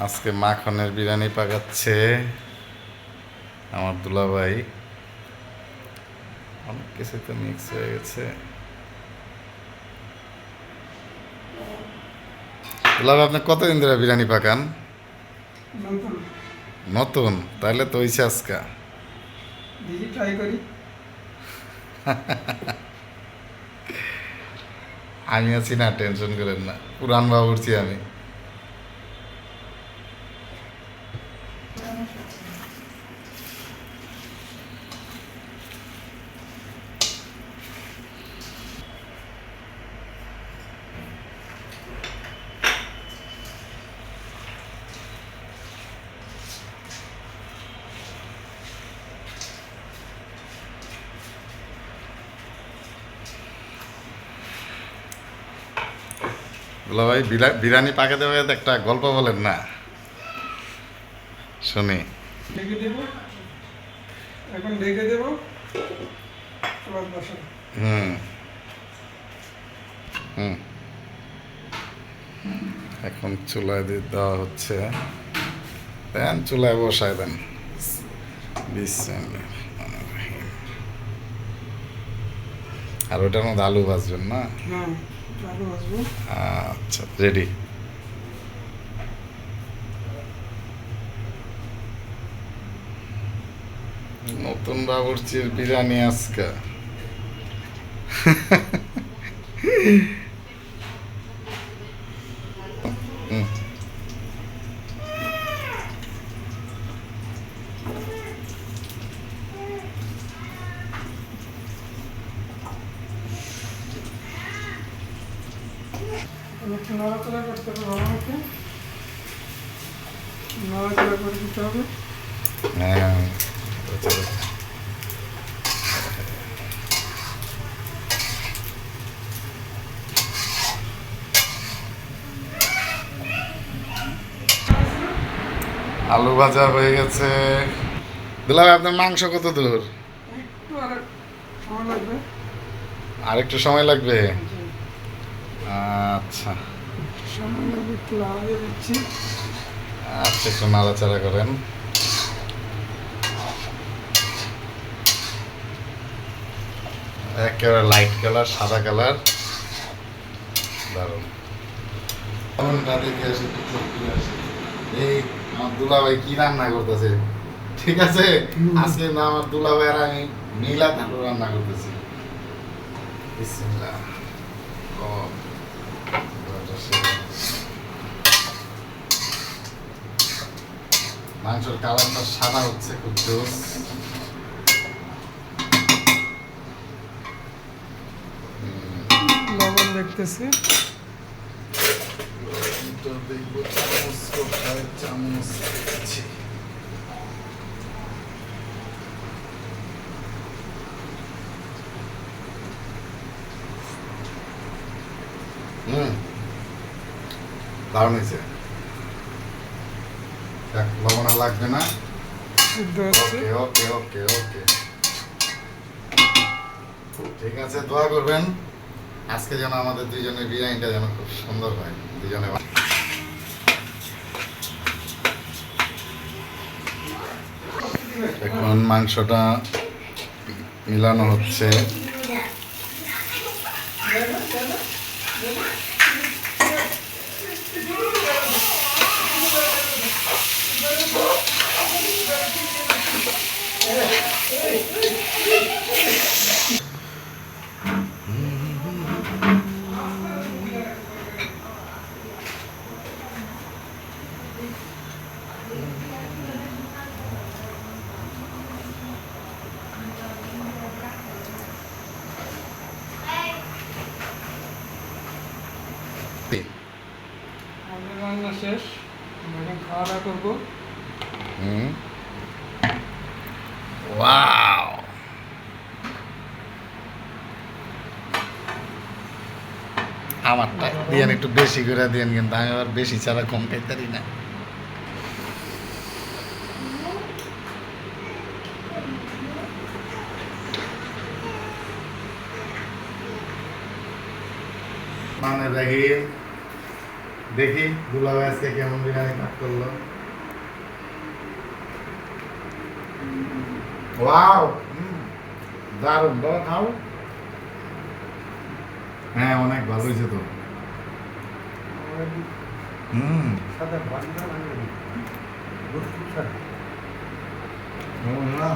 আজকে মাখনের বিরিয়ানি পাকাচ্ছে আমার দুলাভাই। অনেক কিছু তো মিক্স হয়ে গেছে। দুলাভাই আপনি কতদিন ধরে বিরিয়ানি পাকান? নতুন। তাহলে তো হইছে আজকা। ট্রাই করি। আমি আছি না টেনশন করেন না। পুরান বাবুরছি আমি। দুলাভাই বিরা- বিরিয়ানি পাকাতে পাকাতে একটা গল্প বলেন না। শুনি। ঢেকে দেব। এখন ঢেকে দেব। হুম। হুম। এখন চুলায় দিয়ে দেওয়া হচ্ছে। দেন চুলায় বসায় দেন। আর ওটার মধ্যে আলু ভাজবেন না। আচ্ছা রেডি নতুন বাবুর্চির বিরিয়ানি আজকে। একটু নড়াচড়া করতে হবে ভালো মতো নড়াচড়া করে দিতে হবে। হ্যাঁ। আলু ভাজা হয়ে গেছে। দিলাম আপনার মাংস কত দূর? একটু সময় লাগবে। আর একটু সময় লাগবে? আচ্ছা। লাগবে একটু লাগিয়ে দিচ্ছি আচ্ছা একটু নাড়াচাড়া করেন। একেবারে লাইট কালার সাদা কালার দারুণ। এই আমার দুলাভাই কি রান্না করতেছে? ঠিক আছে? আজকে না আমার দুলাভাই আর আমি মিলা তারপর রান্না করতেছি। বিসমিল্লাহ। মাংসের কালারটা সাদা হচ্ছে খুব জোস। লবণ দেখতেছি। দেখব চামচ কোথায় চামচ আছে হুম। দারুণ হয়েছে। লবণ লাগবে না। ওকে ওকে ওকে ওকে। ঠিক আছে দোয়া করবেন। আজকে যেন আমাদের দুইজনের বিরিয়ানিটা যেন খুব সুন্দর হয় দুজনে এখন মাংসটা মিলানো হচ্ছে আমাদের রান্না শেষ। এখন খাওয়া দাওয়া করব। হুম। ওয়াও। আমারটা দিয়েন একটু বেশি করে দিয়েন কিন্তু আমি আবার বেশি ছাড়া কম খাইতে না। রহমানের রহিম দেখি দুলাভাই আজকে কেমন বিরিয়ানি কাট করল। ওয়াও দারুণ বাবা খাও। হ্যাঁ অনেক ভালো হয়েছে তো। হুম, না।